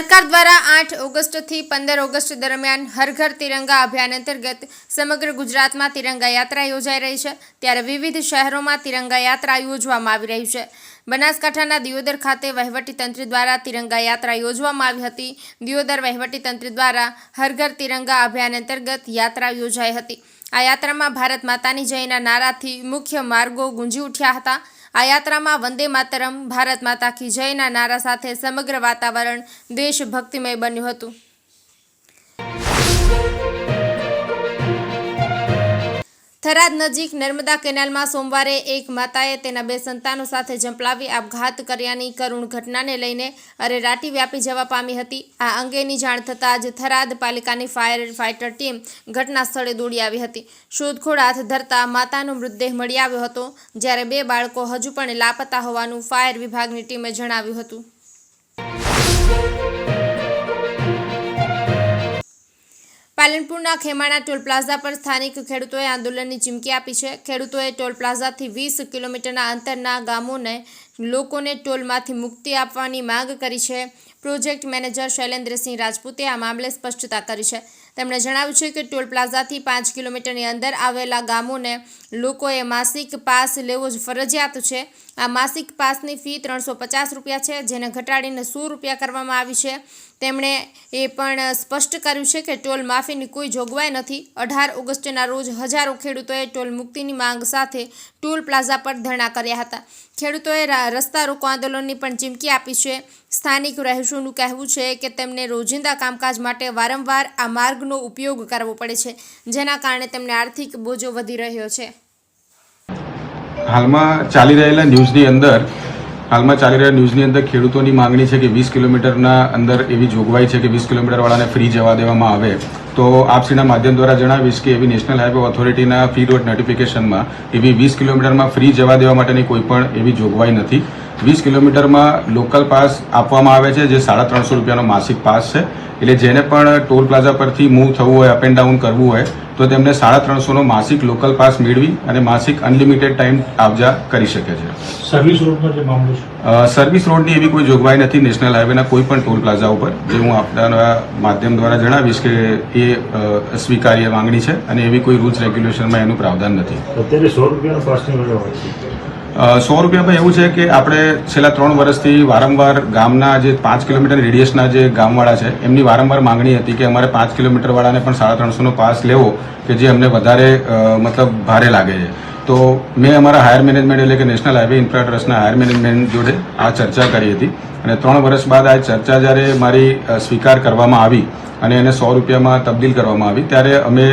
સરકાર દ્વારા આઠ ઓગસ્ટથી પંદર ઓગસ્ટ દરમિયાન હર ઘર તિરંગા અભિયાન અંતર્ગત સમગ્ર ગુજરાતમાં તિરંગા યાત્રા યોજાઈ રહી છે. ત્યારે વિવિધ શહેરોમાં તિરંગા યાત્રા યોજવામાં આવી રહી છે. બનાસકાંઠાના દિયોદર ખાતે વહીવટીતંત્ર દ્વારા તિરંગા યાત્રા યોજવામાં આવી હતી. દિયોદર વહીવટીતંત્ર દ્વારા હર ઘર તિરંગા અભિયાન અંતર્ગત યાત્રા યોજાઈ હતી. આ યાત્રામાં ભારત માતાની જયના નારાથી મુખ્ય માર્ગો ગુંજી ઉઠ્યા હતા. આ યાત્રામાં વંદે માતરમ, ભારત માતા કી જયના નારા સાથે સમગ્ર વાતાવરણ દેશભક્તિમય બન્યું હતું. થરાદ નજીક નર્મદા કેનાલમાં સોમવારે એક માતાએ તેના બે સંતાનો સાથે ઝંપલાવી આપઘાત કર્યાની કરુણ ઘટનાને લઈને અરેરાટી વ્યાપી જવા પામી હતી. આ અંગેની જાણ થતાં જ થરાદ પાલિકાની ફાયર ફાઇટર ટીમ ઘટના સ્થળે દોડી આવી હતી. શોધખોળ હાથ ધરતા માતાનો મૃતદેહ મળી આવ્યો હતો, જ્યારે બે બાળકો હજુ પણ લાપતા હોવાનું ફાયર વિભાગની ટીમે જણાવ્યું હતું. પાલનપુરના ખેમાણા ટોલ પ્લાઝા પર સ્થાનિક ખેડૂતોએ આંદોલનની ચીમકી આપી છે. ખેડૂતોએ ટોલ પ્લાઝાથી વીસ કિલોમીટરના અંતરના ગામોને લોકોને ટોલમાંથી મુક્તિ આપવાની માંગ કરી છે. પ્રોજેક્ટ મેનેજર શૈલેન્દ્રસિંહ રાજપૂતે આ મામલે સ્પષ્ટતા કરી છે. તેમણે જણાવ્યું છે કે ટોલ પ્લાઝાથી પાંચ કિલોમીટરની અંદર આવેલા ગામોને લોકોએ માસિક પાસ લેવો જ ફરજિયાત છે. આ માસિક પાસની ફી ત્રણસો પચાસ રૂપિયા છે, જેને ઘટાડીને સો રૂપિયા કરવામાં આવી છે. તેમણે એ પણ સ્પષ્ટ કર્યું છે કે ટોલ માફીની કોઈ જોગવાઈ નથી. અઢાર ઓગસ્ટના રોજ હજારો ખેડૂતોએ ટોલ મુક્તિની માંગ સાથે ટોલ પ્લાઝા પર ધરણા કર્યા હતા. ખેડૂતોએ રસ્તા રોકો આંદોલનની પણ ચીમકી આપી છે. સ્થાનિક રહેશોનું કહેવું છે કે તેમને રોજિંદા કામકાજ માટે વારંવાર આ માર્ગનો ઉપયોગ કરવો પડે છે, જેના કારણે તેમને આર્થિક બોજો વધી રહ્યો છે. હાલમાં ચાલી રહેલા ન્યૂઝની અંદર, હાલમાં ચાલી રહેલા ન્યૂઝની અંદર ખેડૂતોની માંગણી છે કે વીસ કિલોમીટરના અંદર એવી જોગવાઈ છે કે વીસ કિલોમીટરવાળાને ફ્રી જવા દેવામાં આવે. તો આપશ્રીના માધ્યમ દ્વારા જણાવીશ કે એવી નેશનલ હાઈવે ઓથોરિટીના ફી રોડ નોટિફિકેશનમાં એવી વીસ કિલોમીટરમાં ફ્રી જવા દેવા માટેની કોઈ પણ એવી જોગવાઈ નથી. વીસ કિલોમીટરમાં લોકલ પાસ આપવામાં આવે છે જે સાડા ત્રણસો રૂપિયાનો માસિક પાસ છે. એટલે જેને પણ ટોલ પ્લાઝા પરથી મૂવ થવું હોય અપ એન્ડ ડાઉન કરવું હોય તો તેમને સાડા ત્રણસોનો માસિક લોકલ પાસ મેળવી અને માસિક અનલિમિટેડ ટાઈમ આવજા કરી શકે છે. સર્વિસ રોડનો જે મામલો છે? સર્વિસ રોડની એવી કોઈ જોગવાઈ નથી નેશનલ હાઈવેના કોઈ પણ ટોલ પ્લાઝા ઉપર જે હું આપના માધ્યમ દ્વારા જણાવીશ કે એ સ્વીકાર્ય માંગણી છે અને એવી કોઈ રૂલ્સ રેગ્યુલેશનમાં એનું પ્રાવધાન નથી. અત્યારે સો રૂપિયાનો પાસની હોય છે. સો રૂપિયામાં એવું છે કે આપણે છેલ્લા ત્રણ વર્ષથી વારંવાર ગામના જે પાંચ કિલોમીટર રેડિયસના જે ગામવાળા છે, એમની વારંવાર માંગણી હતી કે અમારે પાંચ કિલોમીટરવાળાને પણ સાડા ત્રણસોનો પાસ લેવો કે જે અમને વધારે મતલબ ભારે લાગે છે. તો મેં અમારા હાયર મેનેજમેન્ટ એટલે કે નેશનલ હાઈવે ઇન્ફ્રા ટ્રસ્ટના હાયર મેનેજમેન્ટ જોડે આ ચર્ચા કરી હતી અને ત્રણ વર્ષ બાદ આ ચર્ચા જ્યારે મારી સ્વીકાર કરવામાં આવી અને એને સો રૂપિયામાં તબદીલ કરવામાં આવી, ત્યારે અમે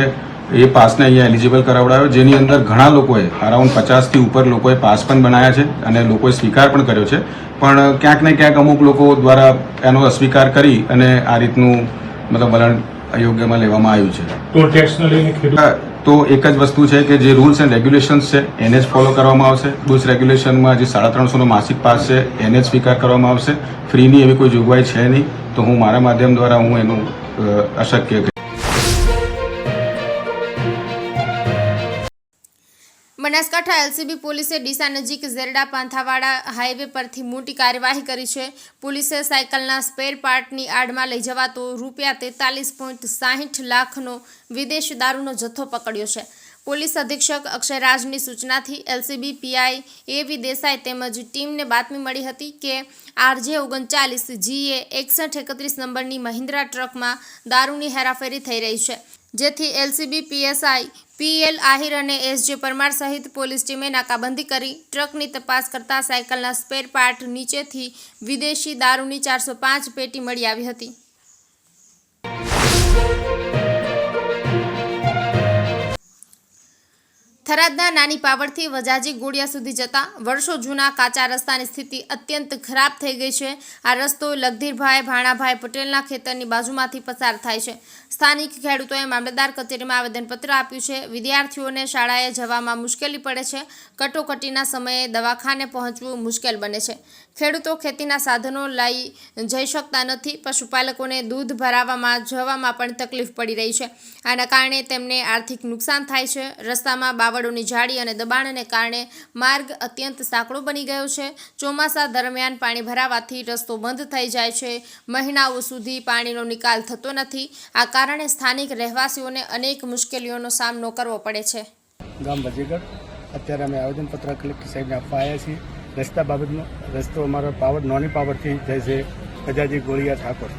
એ પાસને અહીંયા એલિજિબલ કરાવડાવ્યો જેની અંદર ઘણા લોકોએ અરાઉન્ડ પચાસથી ઉપર લોકોએ પાસ પણ બનાવ્યા છે અને લોકોએ સ્વીકાર પણ કર્યો છે. પણ ક્યાંક ને ક્યાંક અમુક લોકો દ્વારા એનો અસ્વીકાર કરી અને આ રીતનું મતલબ વલણ અયોગ્યમાં લેવામાં આવ્યું છે. તો ટેક્સને લઈને તો એક જ વસ્તુ છે કે જે રૂલ્સ એન્ડ રેગ્યુલેશન્સ છે એને જ ફોલો કરવામાં આવશે. રૂલ્સ રેગ્યુલેશનમાં જે સાડા ત્રણસોનો માસિક પાસ છે એને જ સ્વીકાર કરવામાં આવશે. ફ્રીની એવી કોઈ જોગવાઈ છે નહીં. તો હું મારા માધ્યમ દ્વારા હું એનું અશક્ય બનાસકાંઠા એલસીબી પોલીસે ડીસા નજીક ઝેરડા પાંથાવાડા હાઈવે પરથી મોટી કાર્યવાહી કરી છે. પોલીસે સાયકલના સ્પેર પાર્ટની આડમાં લઈ જવાતો રૂપિયા તેતાલીસ પોઈન્ટ સાહીઠ લાખનો વિદેશ દારૂનો જથ્થો પકડ્યો છે. પોલીસ અધિક્ષક અક્ષયરાજની સૂચનાથી એલસીબી પીઆઈ એવી દેસાઈ તેમજ ટીમને બાતમી મળી હતી કે આરજે ઓગણચાલીસ, જીએ એકસઠ એકત્રીસ નંબરની મહિન્દ્રા ટ્રકમાં દારૂની હેરાફેરી થઈ રહી છે. જેથી એલસીબી, પીએસઆઈ, પીએલ આહિર અને એસજે પરમાર સહિત પોલીસ ટીમે નાકાબંધી કરી. ટ્રકની તપાસ કરતા સાયકલના સ્પેર પાર્ટ નીચેથી વિદેશી દારૂની ચારસો પેટી મળી આવી હતી. થરાદના નાની પાવડથી વજાજી ગોળિયા સુધી જતા વર્ષો જૂના કાચા રસ્તાની સ્થિતિ અત્યંત ખરાબ થઈ ગઈ છે. આ રસ્તો લગધીરભાઈ, ભાણાભાઈ પટેલના ખેતરની બાજુમાંથી પસાર થાય છે. સ્થાનિક ખેડૂતોએ મામલતદાર કચેરીમાં આવેદનપત્ર આપ્યું છે. વિદ્યાર્થીઓને શાળાએ જવામાં મુશ્કેલી પડે છે. કટોકટીના સમયે દવાખાને પહોંચવું મુશ્કેલ બને છે. ખેડૂતો ખેતીના સાધનો લઈ જઈ શકતા નથી. પશુપાલકોને દૂધ ભરાવવામાં જવામાં પણ તકલીફ પડી રહી છે. આના કારણે તેમને આર્થિક નુકસાન થાય છે. રસ્તામાં બાવળોની જાળી અને દબાણને કારણે માર્ગ અત્યંત સાંકડો બની ગયો છે. ચોમાસા દરમિયાન પાણી ભરાવાથી રસ્તો બંધ થઈ જાય છે. મહિનાઓ સુધી પાણીનો નિકાલ થતો નથી. આ કારણે સ્થાનિક રહેવાસીઓને અનેક મુશ્કેલીઓનો સામનો કરવો પડે છે. ગામ ભજીગઢ અત્યારે અમે આવેદનપત્ર કલેક્ટર સાહેબને આપવા આવ્યા છીએ. રસ્તા બાબતનો, રસ્તો અમારો પાવર, નોની પાવરથી જાય છે અજાજી ગોળિયા ઠાકોર.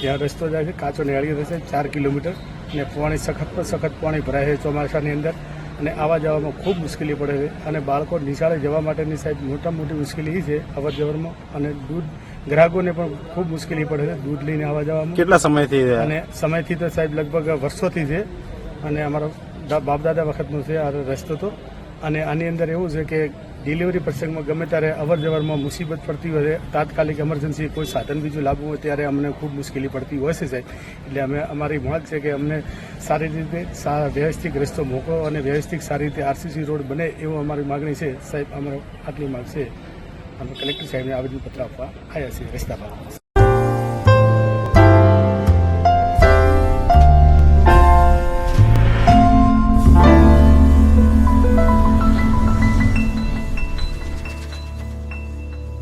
ત્યાં રસ્તો જાય છે, કાચો નેળી રહેશે ચાર કિલોમીટર. અને પાણી સખત પર સખત પાણી ભરાય છે ચોમાસાની અંદર. અને આવવા જવામાં ખૂબ મુશ્કેલી પડે છે. અને બાળકો નિશાળે જવા માટેની સાહેબ મોટા મોટી મુશ્કેલી એ છે અવર જવરમાં. અને દૂધ ગ્રાહકોને પણ ખૂબ મુશ્કેલી પડે છે દૂધ લઈને આવવા જવામાં. કેટલા સમયથી અને સમયથી તો સાહેબ લગભગ વર્ષોથી છે. અને અમારો બાપ બાપદાદા વખતનો છે આ રસ્તો તો. અને આની અંદર એવું છે કે ડિલિવરી પ્રસંગમાં ગમે ત્યારે અવર જવરમાં મુસીબત પડતી હોય, તાત્કાલિક એમરજન્સી કોઈ સાધન બીજું લાગવું હોય, ત્યારે અમને ખૂબ મુશ્કેલી પડતી હોય છે, સાહેબ. એટલે અમે, અમારી માંગ છે કે અમને સારી રીતે વ્યવસ્થિત રસ્તો મોકલો અને વ્યવસ્થિત સારી રીતે આરસીસી રોડ બને એવું અમારી માગણી છે. સાહેબ, અમારો આટલી માંગ છે. અમે કલેક્ટર સાહેબને આવેદનપત્ર આપવા આવ્યા છીએ રસ્તા બાબતે